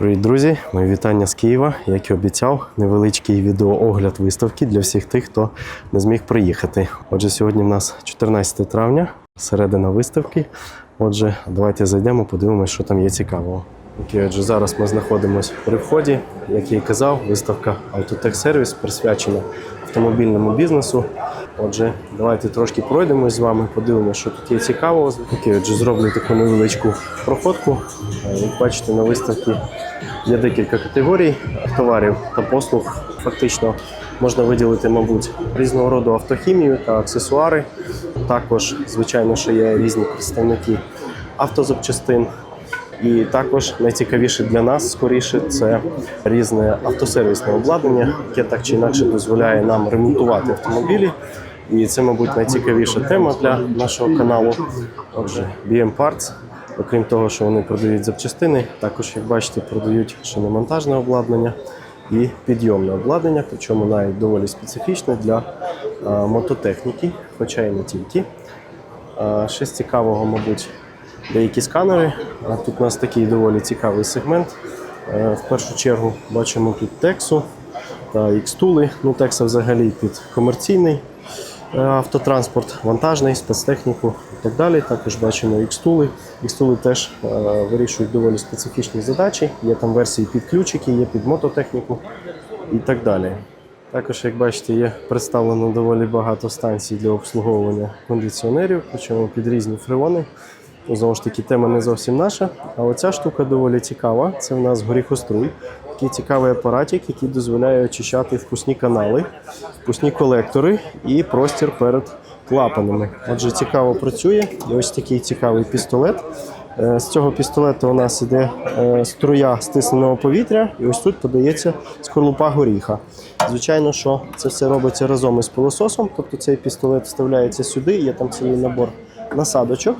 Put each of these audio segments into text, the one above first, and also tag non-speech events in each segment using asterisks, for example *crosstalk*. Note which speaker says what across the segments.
Speaker 1: Привіт, друзі! Мої вітання з Києва. Як і обіцяв, невеличкий відеоогляд виставки для всіх тих, хто не зміг приїхати. Отже, сьогодні в нас 14 травня, середина виставки. Отже, давайте зайдемо, подивимося, що там є цікавого. Отже, зараз ми знаходимося при вході. Як я і казав, виставка Service присвячена автомобільному бізнесу. Отже, давайте трошки пройдемось з вами, подивимося, що тут є цікавого. Окей, отже, зроблю таку невеличку проходку. Е, Як бачите, на виставці є декілька категорій товарів та послуг. Фактично можна виділити, мабуть, різного роду автохімію та аксесуари. Також, звичайно, що є різні представники автозапчастин. І також найцікавіше для нас скоріше це різне автосервісне обладнання, яке так чи інакше дозволяє нам ремонтувати автомобілі. І це, мабуть, найцікавіша тема для нашого каналу. Отже, BM Parts, окрім того, що вони продають запчастини, також, як бачите, продають шиномонтажне обладнання і підйомне обладнання, причому навіть доволі специфічне для мототехніки, хоча і не тільки. Ще з цікавого, мабуть, деякі сканери. А Тут у нас такий доволі цікавий сегмент. Е, В першу чергу бачимо тут Тексу та X-тули. Ну, Текса взагалі під комерційний е, автотранспорт, вантажний, спецтехніку і так далі. Також бачимо X-тули. X-тули теж е, вирішують доволі специфічні задачі. Є там версії під ключики, є під мототехніку і так далі. Також, як бачите, є представлено доволі багато станцій для обслуговування кондиціонерів, причому під різні фреони. Знову ж таки, тема не зовсім наша. А оця штука доволі цікава. Це в нас горіхоструй. Такий цікавий апаратик, який дозволяє очищати впускні канали, впускні колектори і простір перед клапанами. Отже, цікаво працює. І ось такий цікавий пістолет. Е, З цього пістолету у нас іде е, струя стисненого повітря, і ось тут подається скорлупа горіха. Звичайно, що це все робиться разом із пилососом, тобто цей пістолет вставляється сюди, є там цілий набор насадочок.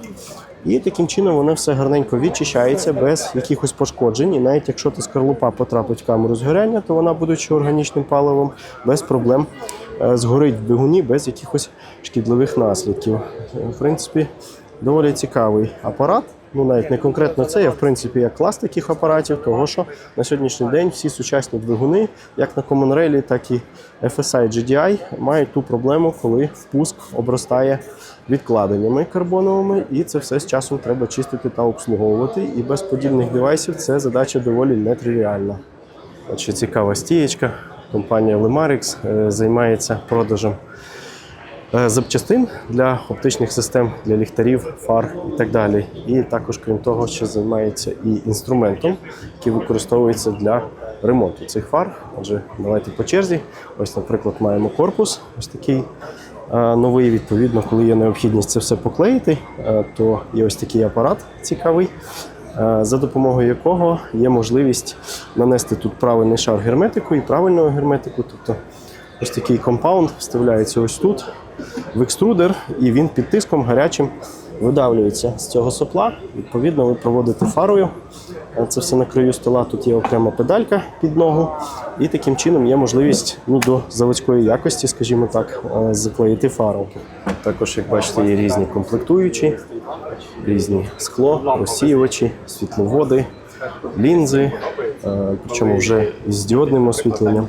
Speaker 1: І таким чином воно все гарненько відчищається без якихось пошкоджень. І навіть якщо та скорлупа потрапить в камеру згоряння, то вона, будучи органічним паливом, без проблем е, згорить в двигуні без якихось шкідливих наслідків. Е, В принципі, доволі цікавий апарат. Ну, навіть не конкретно це, а в принципі як клас таких апаратів, того що на сьогоднішній день всі сучасні двигуни, як на Common Rail, так і FSI GDI, мають ту проблему, коли впуск обростає відкладеннями карбоновими, і це все з часом треба чистити та обслуговувати. І без подібних девайсів це задача доволі нетривіальна. Ще цікава стієчка. Компанія Lemarix е, займається продажем е, запчастин для оптичних систем, для ліхтарів, фар і так далі. І також, крім того, ще займається і інструментом, який використовується для ремонту цих фар. Отже, давайте по черзі. Ось, наприклад, маємо корпус, ось такий новий. Відповідно, коли є необхідність це все поклеїти, е, то є ось такий апарат цікавий. е, За допомогою якого є можливість нанести тут правильний шар герметику і правильного герметику. Тобто Ось такий компаунд вставляється ось тут в екструдер, і він під тиском гарячим видавлюється з цього сопла. Відповідно, ви проводите фарою. Це все на краю стола. Тут є окрема педалька під ногу, і таким чином є можливість ну, до заводської якості, скажімо так, е, заклеїти фару. Також, як бачите, є різні комплектуючі, різні скло, розсіювачі, світловоди, лінзи, е, причому вже із діодним освітленням.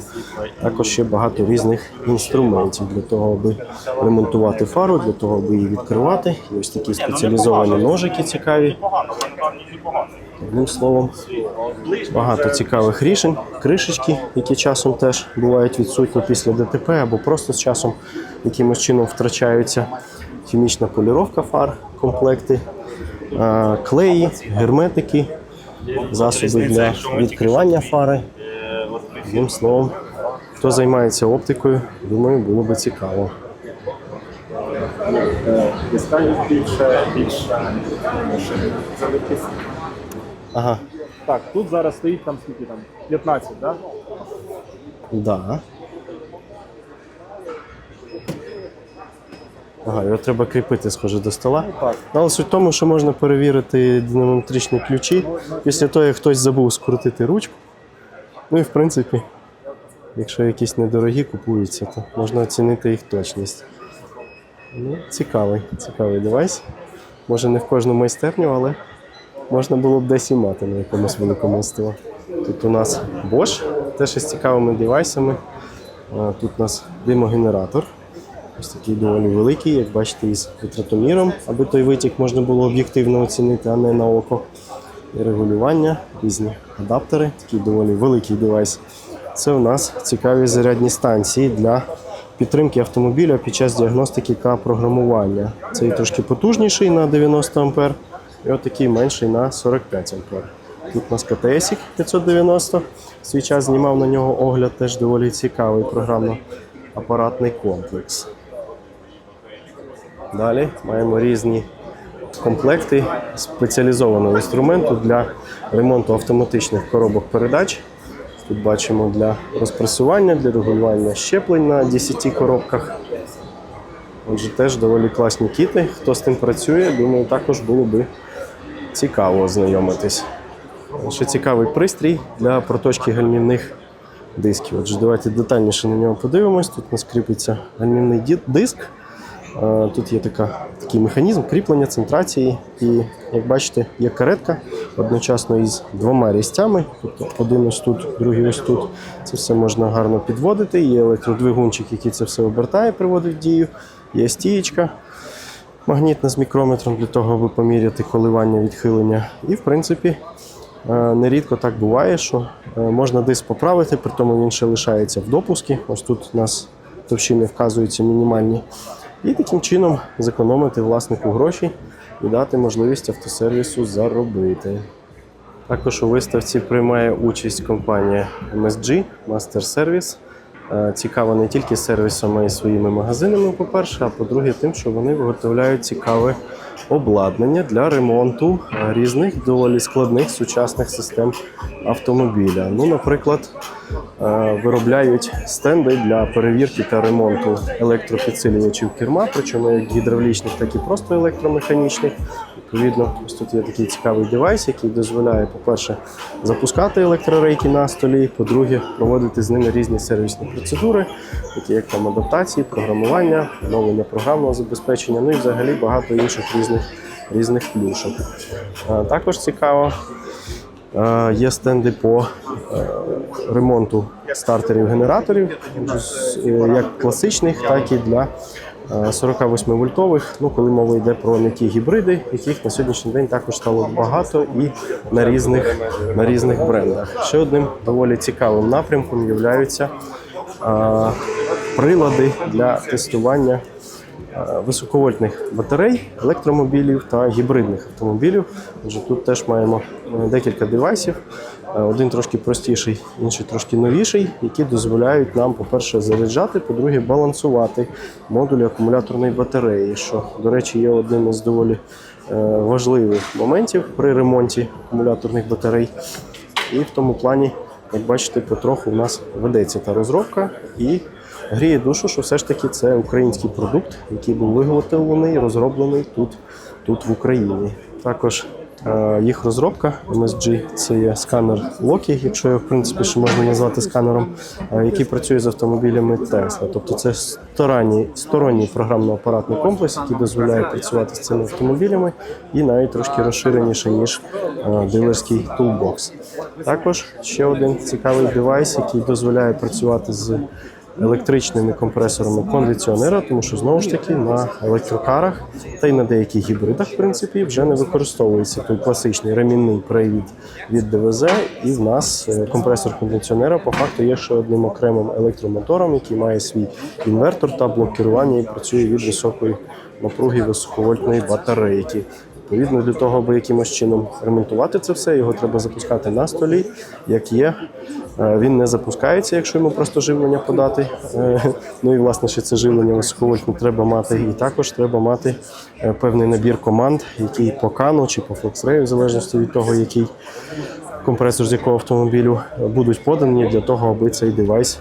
Speaker 1: Також ще багато різних інструментів для того, аби ремонтувати фару, для того, аби її відкривати. І ось такі спеціалізовані ножики цікаві. Одним словом, багато цікавих рішень, кришечки, які часом теж бувають відсутні після ДТП, або просто з часом якимось чином втрачаються. Хімічна поліровка фар, комплекти, е, клеї, герметики, засоби для відкривання фари. Одним словом, хто займається оптикою, думаю, було би цікаво.
Speaker 2: Деталі більше, більше.
Speaker 1: Ага,
Speaker 2: Так, тут зараз стоїть там скільки там? 15, так? Да?
Speaker 1: да. Ага, його треба кріпити, схоже, до стола.
Speaker 2: Так.
Speaker 1: Але суть в тому, що можна перевірити динамометричні ключі після того, як хтось забув скрутити ручку. Ну і в принципі, якщо якісь недорогі купуються, то можна оцінити їх точність. Ну, цікавий, цікавий девайс. Може не в кожну майстерню, але можна було б десь і мати на якомусь великому СТО. Тут у нас Bosch, теж із цікавими девайсами. Е, Тут у нас димогенератор. Ось такий доволі великий, як бачите, із витратоміром, аби той витік можна було об'єктивно оцінити, а не на око. І регулювання, різні адаптери, такий доволі великий девайс. Це у нас цікаві зарядні станції для підтримки автомобіля під час діагностики та програмування. Цей трошки потужніший на 90 А, і отакий менший на 45 А. Тут у нас КТС 590. В свій час знімав на нього огляд, теж доволі цікавий програмно-апаратний комплекс. Далі маємо різні комплекти спеціалізованого інструменту для ремонту автоматичних коробок передач. Тут бачимо для розпресування, для регулювання щеплень на 10 коробках. Отже, теж доволі класні кіти. Хто з тим працює, думаю, також було би цікаво ознайомитись. Ще цікавий пристрій для проточки гальмівних дисків. Отже, давайте детальніше на нього подивимось. Тут у нас кріпиться гальмівний диск. Е, Тут є така, такий механізм кріплення, центрації. І, як бачите, є каретка одночасно із двома різцями. Тобто один ось тут, другий ось тут. Це все можна гарно підводити. Є електродвигунчик, який це все обертає, приводить в дію. Є стієчка магнітна з мікрометром для того, аби поміряти коливання відхилення. І, в принципі, е, нерідко так буває, що е, можна диск поправити, при тому він ще лишається в допуску. Ось тут у нас товщини вказуються мінімальні. І таким чином зекономити власнику гроші і дати можливість автосервісу заробити. Також у виставці приймає участь компанія MSG Master Service. Е, Цікава не тільки сервісом, а й своїми магазинами, по-перше, а по-друге, тим, що вони виготовляють цікаве обладнання для ремонту е, різних доволі складних сучасних систем автомобіля. Ну, наприклад, е, виробляють стенди для перевірки та ремонту електропідсилювачів керма, причому як гідравлічних, так і просто електромеханічних. Відповідно, ось тут є такий цікавий девайс, який дозволяє, по-перше, запускати електрорейки на столі, по-друге, проводити з ними різні сервісні процедури, такі як там адаптації, програмування, оновлення програмного забезпечення, ну і взагалі багато інших різних, різних плюшок. Також цікаво, е, є стенди по е, ремонту стартерів генераторів, е, як класичних, так і для 48 вольтових. Ну, коли мова йде про не ті гібриди, яких на сьогоднішній день також стало багато і на різних, на різних брендах. Ще одним доволі цікавим напрямком являються а, прилади для тестування високовольтних батарей, електромобілів та гібридних автомобілів. Отже, тут теж маємо е, декілька девайсів. Е, Один трошки простіший, інший трошки новіший, які дозволяють нам, по-перше, заряджати, по-друге, балансувати модулі акумуляторної батареї, що, до речі, є одним із доволі е, важливих моментів при ремонті акумуляторних батарей. І в тому плані, як бачите, потроху у нас ведеться та розробка і гріє душу, що все ж таки це український продукт, який був виготовлений, розроблений тут, тут в Україні. Також е, їх розробка MSG це є сканер Loki, якщо його в принципі ще можна назвати сканером, е, який працює з автомобілями Tesla. Тобто це сторонній, сторонній програмно-апаратний комплекс, який дозволяє працювати з цими автомобілями, і навіть трошки розширеніше, ніж е, дилерський Toolbox. Також ще один цікавий девайс, який дозволяє працювати з електричними компресорами кондиціонера, тому що знову ж таки на електрокарах та й на деяких гібридах, в принципі, вже не використовується той класичний ремінний привід від ДВЗ, і в нас е, компресор кондиціонера по факту є ще одним окремим електромотором, який має свій інвертор та блок керування і працює від високої напруги високовольтної батарейки. Відповідно, для того, аби якимось чином ремонтувати це все, його треба запускати на столі, як є. Е, Він не запускається, якщо йому просто живлення подати. Е, Ну і власне ще це живлення високовольтне треба мати. І також треба мати е, певний набір команд, який по кану чи по флексрею, в залежності від того, який компресор з якого автомобілю будуть подані для того, аби цей девайс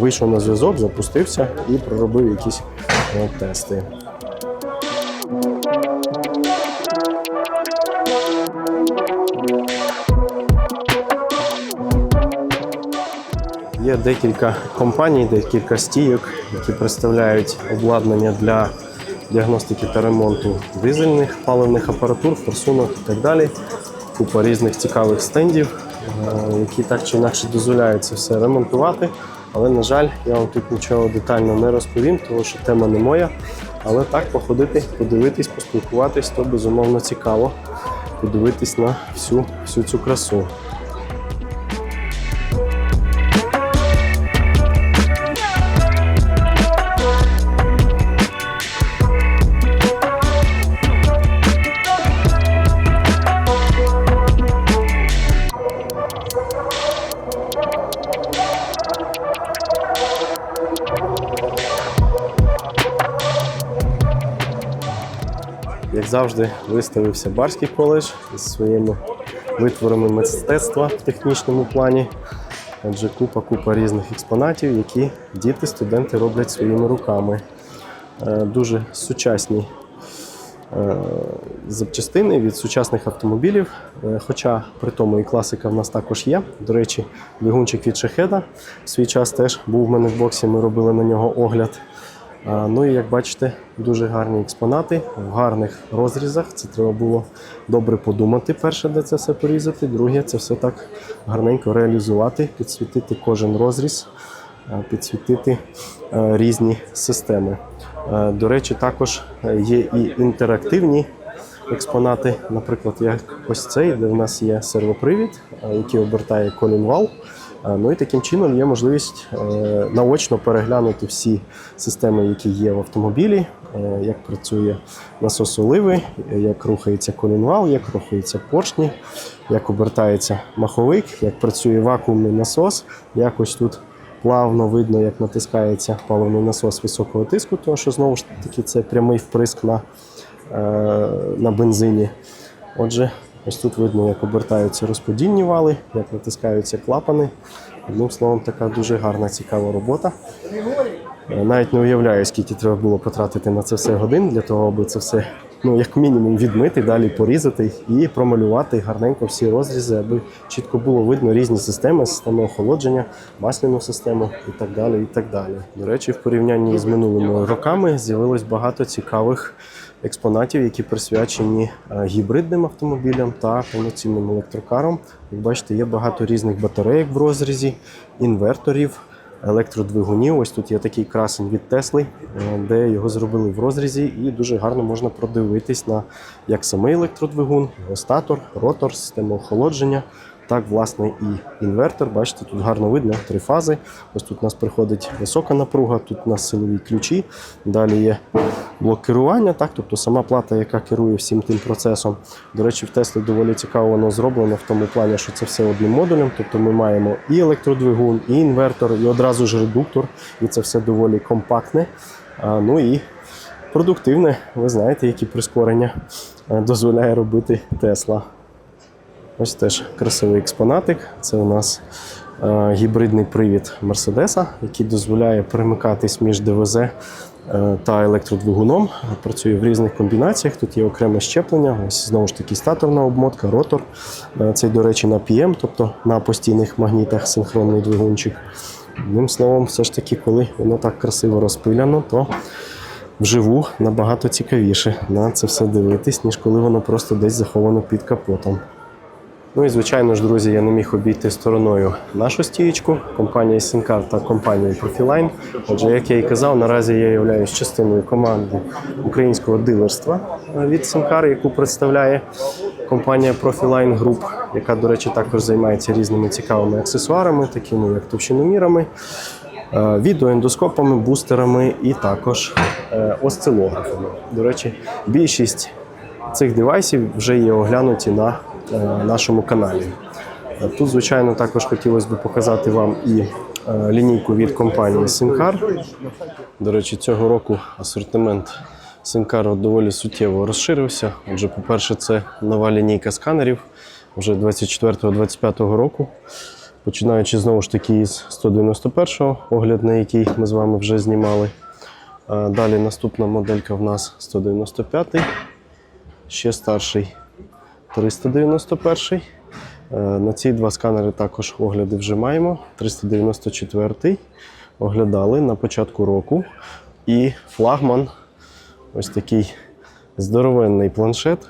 Speaker 1: вийшов на зв'язок, запустився і проробив якісь тести. Є декілька компаній, декілька стійок, які представляють обладнання для діагностики та ремонту дизельних паливних апаратур, форсунок і так далі. Купа різних цікавих стендів. е, які так чи інакше дозволяють це все ремонтувати. Але, на жаль, я вам тут нічого детально не розповім, тому що тема не моя. Але так походити, подивитись, поспілкуватись, то безумовно цікаво. Подивитись на всю, всю цю красу. Як завжди, виставився Барський коледж зі своїми витворами мистецтва в технічному плані. Адже купа-купа різних експонатів, які діти, студенти роблять своїми руками. Е, Дуже сучасні е, запчастини від сучасних автомобілів. Е, Хоча при тому і класика в нас також є. До речі, двигунчик від Шахеда в свій час теж був в мене в боксі. Ми робили на нього огляд. Ну і як бачите, дуже гарні експонати в гарних розрізах. Це треба було добре подумати. Перше, де це все порізати. Друге, це все так гарненько реалізувати, підсвітити кожен розріз, підсвітити е, різні системи. Е, До речі, також е, є і інтерактивні експонати, наприклад, як ось цей, де в нас є сервопривід, е, який обертає колінвал. Ну і таким чином є можливість е, наочно переглянути всі системи, які є в автомобілі, е, як працює насос оливи, як рухається колінвал, як рухаються поршні, як обертається маховик, як працює вакуумний насос. Якось тут плавно видно, як натискається паливний насос високого тиску, тому що знову ж таки це прямий вприск на, е, на бензині. Отже, ось тут видно, як обертаються розподільні вали, як натискаються клапани. Одним словом, така дуже гарна, цікава робота. Е, Навіть не уявляю, скільки треба було потратити на це все годин для того, аби це все, ну, як мінімум, відмити, далі порізати і промалювати гарненько всі розрізи, аби чітко було видно різні системи, систему охолодження, масляну систему і так далі. і так далі. До речі, в порівнянні з минулими роками з'явилось багато цікавих експонатів, які присвячені е, гібридним автомобілям та повноцінним електрокарам. Як бачите, є багато різних батарейок в розрізі, інверторів, електродвигунів. Ось тут є такий красень від Тесли, е, де його зробили в розрізі, і дуже гарно можна продивитись на як самий електродвигун, його ротор, систему охолодження. Так, власне, і інвертор. Бачите, тут гарно видно три фази. Ось тут у нас приходить висока напруга, тут у нас силові ключі. Далі є блок керування, так, тобто сама плата, яка керує всім тим процесом. До речі, в Теслі доволі цікаво воно зроблено в тому плані, що це все одним модулем. Тобто ми маємо і електродвигун, і інвертор, і одразу ж редуктор, і це все доволі компактне. Ну і продуктивне. Ви знаєте, які прискорення е, дозволяє робити Тесла. Ось теж красивий експонатик. Це у нас е, гібридний привід Мерседеса, який дозволяє перемикатись між ДВЗ е, та електродвигуном. Працює в різних комбінаціях. Тут є окреме щеплення. Ось знову ж таки статорна обмотка, ротор. Е, Цей, до речі, на PM, тобто на постійних магнітах синхронний двигунчик. Одним словом, все ж таки, коли воно так красиво розпиляно, то вживу набагато цікавіше на це все дивитись, ніж коли воно просто десь заховано під капотом. Ну і звичайно ж, друзі, я не міг обійти стороною нашу стієчку, компанія Сінкар та компанію Profiline. Отже, як я і казав, наразі я являюсь частиною команди українського дилерства від Сінкар, яку представляє компанія Profiline Group, яка, до речі, також займається різними цікавими аксесуарами, такими як товщиномірами, е, відеоендоскопами, бустерами і також е, осцилографами. До речі, більшість цих девайсів вже є оглянуті на нашому каналі. Е, Тут, звичайно, також хотілося б показати вам і е, лінійку від компанії Синкар. До речі, цього року асортимент Синкар доволі суттєво розширився. Отже, по-перше, це нова лінійка сканерів вже 24-25 року. Починаючи знову ж таки із 191-го, огляд на який ми з вами вже знімали. Е, Далі наступна моделька в нас 195-й ще старший 391. Е, На ці два сканери також огляди вже маємо. 394 оглядали на початку року. І флагман ось такий здоровенний планшет.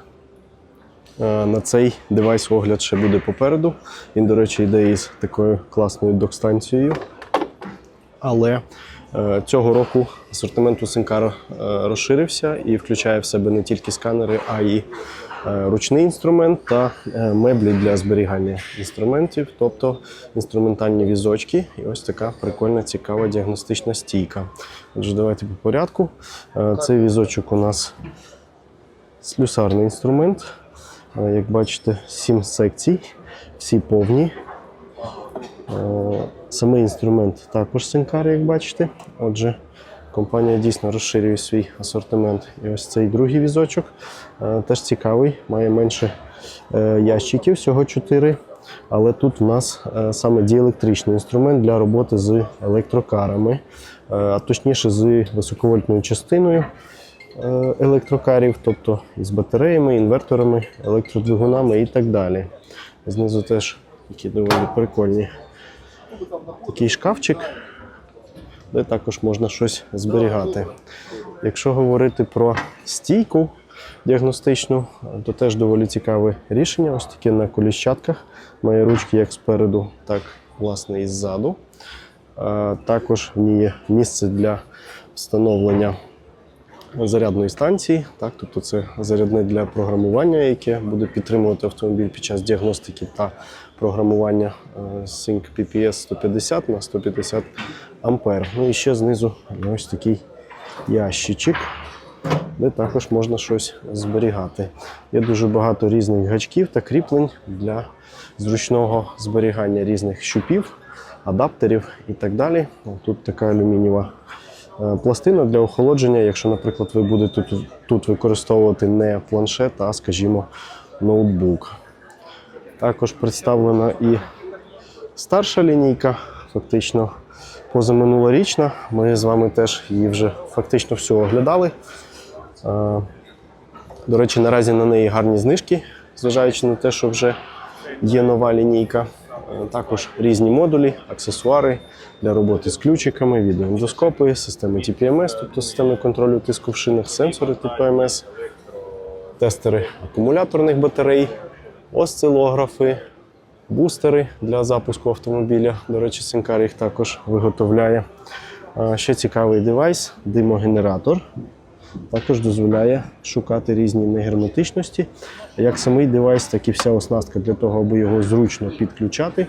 Speaker 1: Е, На цей девайс огляд ще буде попереду. Він, до речі, йде із такою класною док-станцією. Але е, цього року асортимент у Синкар е, розширився і включає в себе не тільки сканери, а й ручний інструмент та е, меблі для зберігання інструментів, тобто інструментальні візочки. І ось така прикольна, цікава діагностична стійка. Отже, давайте по порядку. Е, Цей візочок у нас слюсарний інструмент. Е, Як бачите, сім секцій, всі повні. Е, Самий інструмент також Синкар, як бачите. Отже, компанія дійсно розширює свій асортимент. І ось цей другий візочок е, теж цікавий, має менше е, ящиків, всього 4. Але тут у нас е, саме діелектричний інструмент для роботи з електрокарами, а точніше з високовольтною частиною електрокарів, тобто із батареями, інверторами, електродвигунами і так далі. Знизу теж такі доволі прикольні такий шкафчик, де також можна щось зберігати. Якщо говорити про стійку діагностичну, то теж доволі цікаве рішення. Ось таке на коліщатках. Має ручки як спереду, так власне і ззаду. Також в ній є місце для встановлення зарядної станції. Так, тобто це зарядне для програмування, яке буде підтримувати автомобіль під час діагностики та програмування е, Sync PPS 150 на 150 ампер. Ну і ще знизу ось такий ящичок, де також можна щось зберігати. Є дуже багато різних гачків та кріплень для зручного зберігання різних щупів, адаптерів і так далі. Тут така алюмінієва е, пластина для охолодження, якщо, наприклад, ви будете тут використовувати не планшет, а, скажімо, ноутбук. Також представлена і старша лінійка, фактично позаминулорічна. Ми з вами теж її вже фактично всю оглядали. Е, До речі, наразі на неї гарні знижки, зважаючи на те, що вже є нова лінійка. Е, Також різні модулі, аксесуари для роботи з ключиками, відеоендоскопи, системи TPMS, тобто системи контролю тиску в шинах, сенсори TPMS, тестери акумуляторних батарей, осцилографи, бустери для запуску автомобіля. До речі, Синкар їх також виготовляє. Ще цікавий девайс димогенератор. Також дозволяє шукати різні негерметичності, як самий девайс, так і вся оснастка для того, аби його зручно підключати.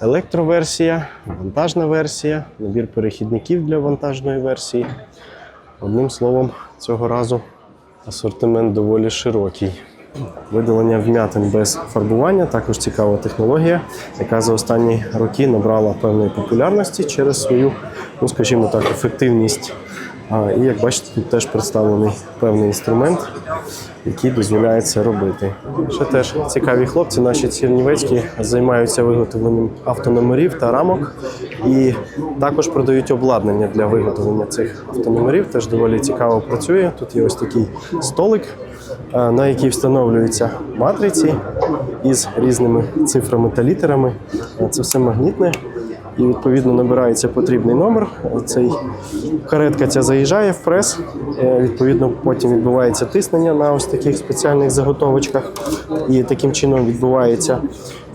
Speaker 1: Електроверсія, вантажна версія, набір перехідників для вантажної версії. Одним словом, цього разу асортимент доволі широкий. Видалення вм'ятин без фарбування також цікава технологія, яка за останні роки набрала певної популярності через свою, ну скажімо так, ефективність. І як бачите, тут теж представлений певний інструмент, який дозволяє це робити. Ще теж цікаві хлопці, наші чернівецькі займаються виготовленням автономерів та рамок і також продають обладнання для виготовлення цих автономерів. Теж доволі цікаво працює. Тут є ось такий столик, на який встановлюються матриці із різними цифрами та літерами. Це все магнітне. І відповідно набирається потрібний номер. Цей каретка ця заїжджає в прес. Е, Відповідно, потім відбувається тиснення на ось таких спеціальних заготовочках, і таким чином відбувається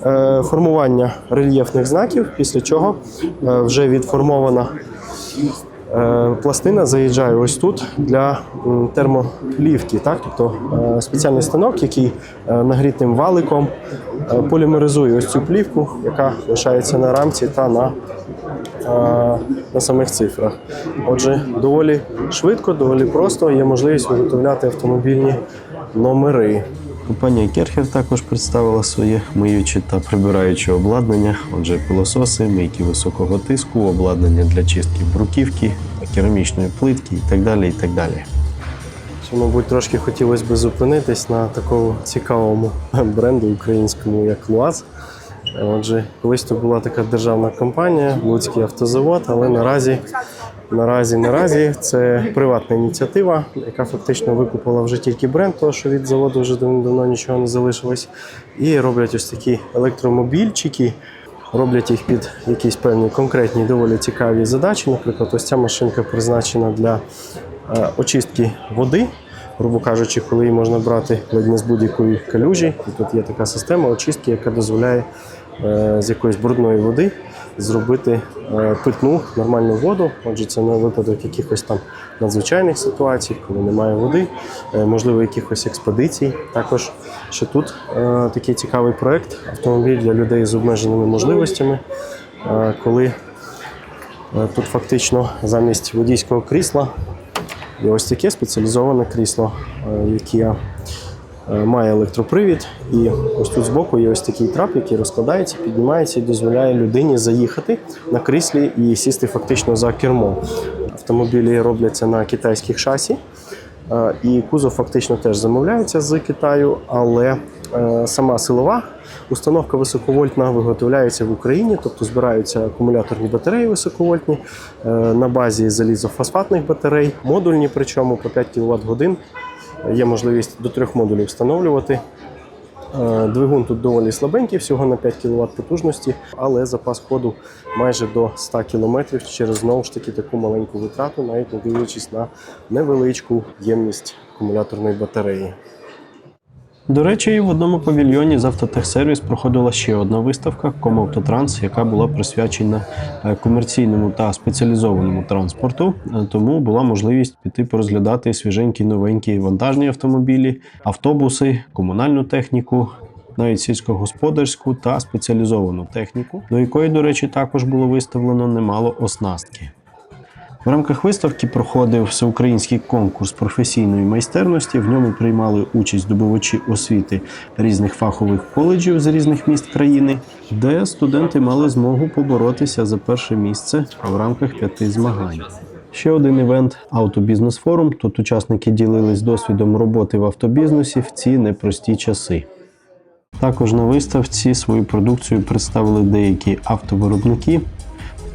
Speaker 1: е, формування рельєфних знаків, після чого е, вже відформована Пластина заїжджає ось тут для термолівки, так? тобто е, спеціальний станок, який е, нагрітим валиком е, полімеризує ось цю плівку, яка лишається на рамці та на, е, на самих цифрах. Отже, доволі швидко, доволі просто є можливість виготовляти автомобільні номери. Компанія Керхер також представила своє миюче та прибираюче обладнання, отже, пилососи, мийки високого тиску, обладнання для чистки бруківки, керамічної плитки і так далі. і так далі. Ще, мабуть, трошки хотілося б зупинитись на такому цікавому *laughs* бренду українському, як Луаз. Отже, колись то була така державна компанія, Луцький автозавод, але наразі, наразі, наразі це приватна ініціатива, яка фактично викупила вже тільки бренд, тому що від заводу вже давно нічого не залишилось. І роблять ось такі електромобільчики. Роблять їх під якісь певні конкретні доволі цікаві задачі. Наприклад, ось ця машинка призначена для е, очистки води
Speaker 3: грубо кажучи, коли її можна брати ледь не з будь-якої калюжі. І тут є така система очистки, яка дозволяє е, з якоїсь брудної води зробити е, питну нормальну воду. Отже, це на випадок якихось там надзвичайних ситуацій, коли немає води, е, можливо, якихось експедицій. Також ще тут е, такий цікавий проект автомобіль для людей з обмеженими можливостями, коли тут фактично замість водійського крісла є ось таке спеціалізоване крісло, яке має електропривід, і ось тут збоку є ось такий трап, який розкладається, піднімається і дозволяє людині заїхати на кріслі і сісти фактично за кермо. Автомобілі робляться на китайських шасі, е, і кузов фактично теж замовляється з Китаю, але е, сама силова установка високовольтна виготовляється в Україні, тобто збираються акумуляторні батареї високовольтні е, на базі залізофосфатних батарей, модульні, причому по 5 кВт годин. Є можливість до трьох модулів встановлювати. Е, Двигун тут доволі слабенький, всього на 5 кВт потужності, але запас ходу майже до 100 км через знову ж таки таку маленьку витрату, навіть не дивлячись на невеличку ємність акумуляторної батареї.
Speaker 1: До речі, в одному павільйоні з автотехсервіс проходила ще одна виставка Комавтотранс, яка була присвячена е, комерційному та спеціалізованому транспорту. Е, Тому була можливість піти порозглядати свіженькі новенькі вантажні автомобілі, автобуси, комунальну техніку. Навіть сільськогосподарську та спеціалізовану техніку, до якої, до речі, також було виставлено немало оснастки. В рамках виставки проходив всеукраїнський конкурс професійної майстерності. В ньому приймали участь здобувачі освіти різних фахових коледжів з різних міст країни, де студенти мали змогу поборотися за перше місце в рамках п'яти змагань. Ще один івент Автобізнес форум. Тут учасники ділились досвідом роботи в автобізнесі в ці непрості часи. Також на виставці свою продукцію представили деякі автовиробники.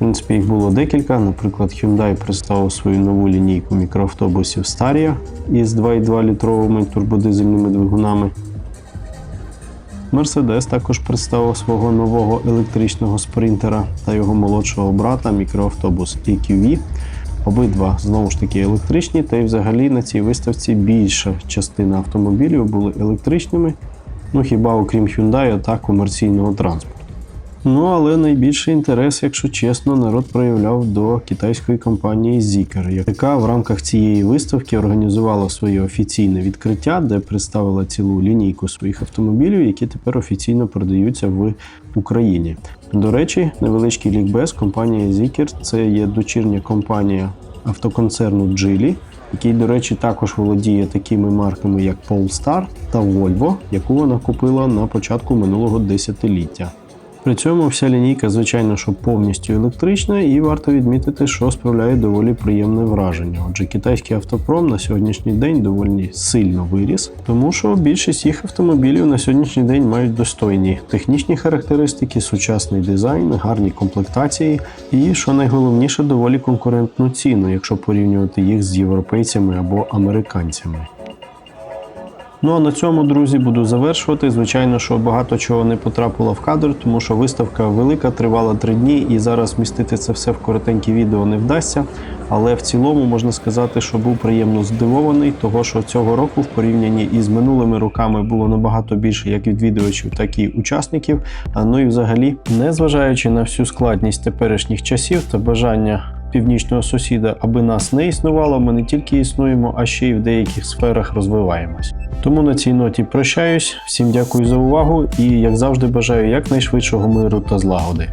Speaker 1: Принципі, їх було декілька. Наприклад, Hyundai представив свою нову лінійку мікроавтобусів Staria із 2,2 літровими турбодизельними двигунами. Mercedes також представив свого нового електричного спринтера та його молодшого брата мікроавтобус EQV. Обидва знову ж таки електричні, та й взагалі на цій виставці більша частина автомобілів були електричними, ну хіба окрім Hyundai та комерційного транспорту. Ну, але найбільший інтерес, якщо чесно, народ проявляв до китайської компанії Zeekr, яка в рамках цієї виставки організувала своє офіційне відкриття, де представила цілу лінійку своїх автомобілів, які тепер офіційно продаються в Україні. До речі, невеличкий лікбез компанія Zeekr – це є дочірня компанія автоконцерну Geely, який, до речі, також володіє такими марками, як Polestar та Volvo, яку вона купила на початку минулого десятиліття. При цьому вся лінійка, звичайно, що повністю електрична, і варто відмітити, що справляє доволі приємне враження. Отже, китайський автопром на сьогоднішній день доволі сильно виріс, тому що більшість їх автомобілів на сьогоднішній день мають достойні технічні характеристики, сучасний дизайн, гарні комплектації і, що найголовніше, доволі конкурентну ціну, якщо порівнювати їх з європейцями або американцями. Ну а на цьому, друзі, буду завершувати. Звичайно, що багато чого не потрапило в кадр, тому що виставка велика, тривала три дні, і зараз вмістити це все в коротеньке відео не вдасться. Але в цілому можна сказати, що був приємно здивований, того що цього року в порівнянні із минулими роками було набагато більше як відвідувачів, так і учасників. А ну і взагалі, незважаючи на всю складність теперішніх часів та бажання північного сусіда, аби нас не існувало, ми не тільки існуємо, а ще й в деяких сферах розвиваємось. Тому на цій ноті прощаюсь. Всім дякую за увагу і, як завжди, бажаю якнайшвидшого миру та злагоди.